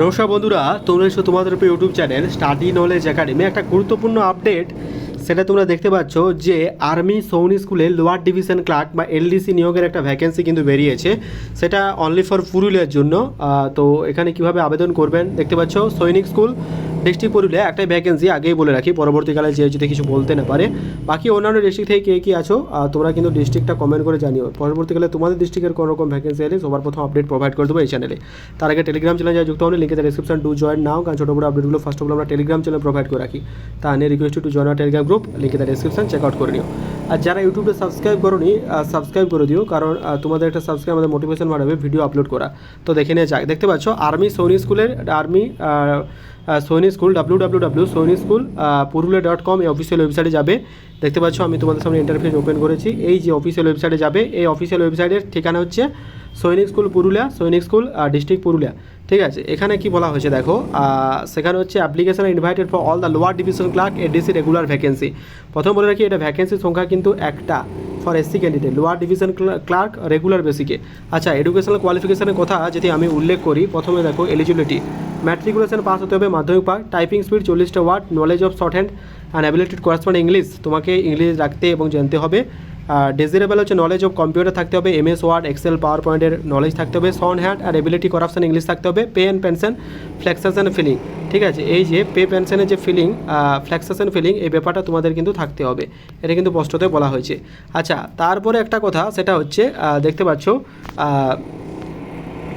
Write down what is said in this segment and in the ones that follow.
নমস্কার বন্ধুরা, তোমরা এসো তোমাদের উপর YouTube channel study knowledge academy একটা গুরুত্বপূর্ণ আপডেট সেটা তোমরা দেখতে পাচ্ছ যে আর্মি সৌনি স্কুলে লোয়ার ডিভিশন ক্লার্ক বা এলডিসি নিয়োগের একটা ভ্যাকেন্সি কিন্তু বেরিয়েছে। সেটা অনলি ফর পুরুলিয়ার জন্য। তো এখানে কীভাবে আবেদন করবেন দেখতে পাচ্ছ সৈনিক স্কুল ডিস্ট্রিক্ট পুরুলিয়া একটাই ভ্যাকেন্সি আগেই বলে রাখি, পরবর্তীকালে যে যদি কিছু বলতে না পারে। বাকি অন্যান্য ডিস্ট্রিক্ট থেকে কে কী আছো তোমরা কিন্তু ডিস্ট্রিক্টটা কমেন্ট করে জানিও। পরবর্তীকালে তোমাদের ডিস্ট্রিক্টের কোনো রকম ভ্যাকেন্সি এলে সবার প্রথম আপডেট প্রোভাইড করে দেবো এই চ্যানেলে তার আগে টেলিগ্রাম চ্যানেল যা যুক্ত হলে লিঙ্কে ডিসক্রিপশন টু জয়েন নাও, কারণ ছোটো বড় আপডেটগুলো ফার্স্ট অফ অল আমরা টেলিগ্রাম চ্যানেল প্রোভাইড করে রাখি। তা নিয়ে request to join Telegram group লিঙ্কে ডিসক্রিপশন চেক আউট করে নিও। আর যারা ইউটিউবে সাবস্ক্রাইব করোনি সাবস্ক্রাইব করে দিও, কারণ তোমাদের একটা সাবস্ক্রাইব আমাদের মোটিভেশন বাড়াবে ভিডিও আপলোড করা। তো দেখে নিয়ে যাক দেখতে পাচ্ছ আর্মি সৈনি স্কুলের army Sainik school W W W Sainik school Purulia dot com এই অফিসিয়াল ওয়েবসাইটে যাবে। দেখতে পাচ্ছ, আমি তোমাদের সামনে ইন্টারফেস ওপেন করেছি। এই যে অফিসিয়াল ওয়েবসাইটে যাবে, এই অফিসিয়াল ওয়েবসাইটের ঠিকানা হচ্ছে সৈনিক স্কুল পুরুলিয়া সৈনিক স্কুল ডিস্ট্রিক্ট পুরুলিয়া ঠিক আছে, এখানে কি বলা হয়েছে দেখো সেখানে হচ্ছে application invited for all the lower division clerk LDC regular vacancy প্রথম বলে রাখি, এটা ভ্যাকেন্সির সংখ্যা কিন্তু একটা for SC candidate lower division clerk regular বেসিকে আচ্ছা এডুকেশনাল কোয়ালিফিকেশনের কথা যদি আমি উল্লেখ করি, প্রথমে দেখো এলিজিবিলিটি ম্যাট্রিকুলেশন পাস হতে হবে মাধ্যমিক পাস টাইপিং স্পিড চল্লিশটা word knowledge of shorthand and ability to correspond English তোমাকে ইংলিশ রাখতে এবং জানতে হবে। ডেজিরেবল হচ্ছে নলেজ অফ কম্পিউটার থাকতে হবে এমএস ওয়ার্ড এক্সেল পাওয়ার পয়েন্টের নলেজ থাকতে হবে সন হ্যান্ড আর এবিলিটি করাপশন ইংলিশ থাকতে হবে pay and pension fixation filling ঠিক আছে? এই যে পে পেনশনের যে ফিলিং ফ্লেক্সেশন ফিলিং এই ব্যাপারটা তোমাদের কিন্তু থাকতে হবে। এটা কিন্তু স্পষ্টতে বলা হয়েছে। আচ্ছা তারপরে একটা কথা, সেটা হচ্ছে দেখতে পাচ্ছ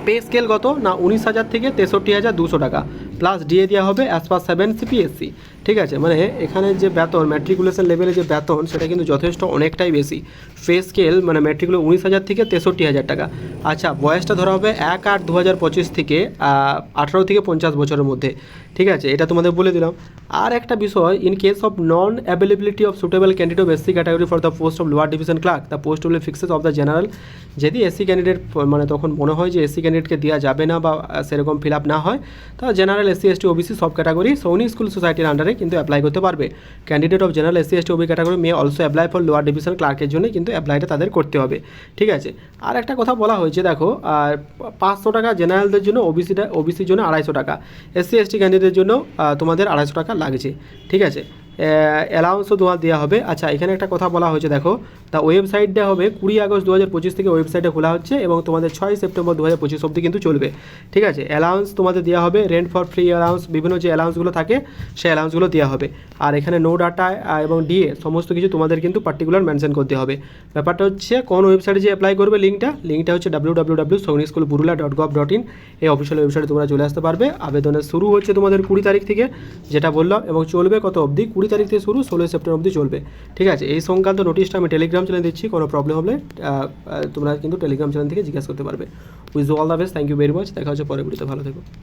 পে স্কেল কত? না উনিশ হাজার থেকে তেষট্টি হাজার দুশো টাকা। প্লাস ডিএ দেওয়া হবে অ্যাজ পার সেভেন সিপিএসসি ঠিক আছে? মানে এখানে যে বেতন ম্যাট্রিকুলেশন লেভেলে যে বেতন, সেটা কিন্তু যথেষ্ট অনেকটাই বেশি। পে স্কেল মানে ম্যাট্রিকুলে উনিশ হাজার থেকে তেষট্টি হাজার টাকা। আচ্ছা বয়সটা ধরা হবে এক আট দু হাজার পঁচিশ থেকে আঠারো থেকে পঞ্চাশ বছরের মধ্যে, ঠিক আছে? এটা তোমাদের বলে দিলাম। আর একটা বিষয় in case of non availability of suitable candidate of SC category for the post of lower division clerk the post will fixes of the general যদি এসসি ক্যান্ডিডেট মানে তখন মনে হয় যে এসসি ক্যান্ডিডেটকে দেওয়া যাবে না বা সেরকম ফিল আপ না হয় তাহলে জেনারেল এসসি, এসটি, ওবিসি সব ক্যাটাগরি সৌনি স্কুল সোসাইটির আন্ডারে কিন্তু অ্যাপ্লাই করতে পারবে। Candidate of general SC, ST, OBC category may also apply for lower division ক্লার্কের জন্য কিন্তু অ্যাপ্লাইটা তাদের করতে হবে। ঠিক আছে? আর একটা কথা বলা হয়েছে, দেখো, আর পাঁচশো টাকা জেনারেলদের জন্য ওবিসিটা ওবিসির জন্য আড়াইশো টাকা। এসসি, এসটি ক্যান্ডিডেটের জন্য তোমাদের আড়াইশো টাকা লাগছে। ঠিক আছে? অ্যালাউন্সও তোমার দেওয়া হবে। আচ্ছা এখানে একটা কথা বলা হয়েছে, দেখো। তা ওয়েবসাইটটা হবে কুড়ি আগস্ট দু হাজার পঁচিশ থেকে ওয়েবসাইটে খোলা হচ্ছে এবং তোমাদের ছয় সেপ্টেম্বর দু হাজার পঁচিশ অব্দি কিন্তু চলবে। ঠিক আছে? অ্যালাউন্স তোমাদের দেওয়া হবে রেন্ট ফর ফ্রি অ্যালাউন্স বিভিন্ন যে অ্যালাউন্সগুলো থাকে সেই অ্যালাউন্সগুলো দেওয়া হবে। আর এখানে নো ডাটা এবং ডিএ সমস্ত কিছু তোমাদের কিন্তু পার্টিকুলার মেনশন করতে হবে। ব্যাপারটা হচ্ছে, কোন ওয়েবসাইটে যে অ্যাপ্লাই করবে লিঙ্কটা লিঙ্কটা হচ্ছে W W W Sainik school Purulia dot gov dot in এই অফিসিয়াল ওয়েবসাইটে তোমরা চলে আসতে পারবে। আবেদনের শুরু হচ্ছে তোমাদের কুড়ি তারিখ থেকে, যেটা বললাম, এবং চলবে কত অবধি? কুড়ি তারিখ থেকে শুরু, ষোলোই সেপ্টেম্বর অবধি চলবে। ঠিক আছে, এই সংক্রান্ত নোটিশটা আমি টেলিগ্রাম চ্যানেল দিচ্ছি, কোনো প্রবলেম হলে তোমরা কিন্তু টেলিগ্রাম চ্যানেল থেকে জিজ্ঞাসা করতে পারবে। Wish all the best thank you very much দেখা হচ্ছে পরে ভালো থেকো।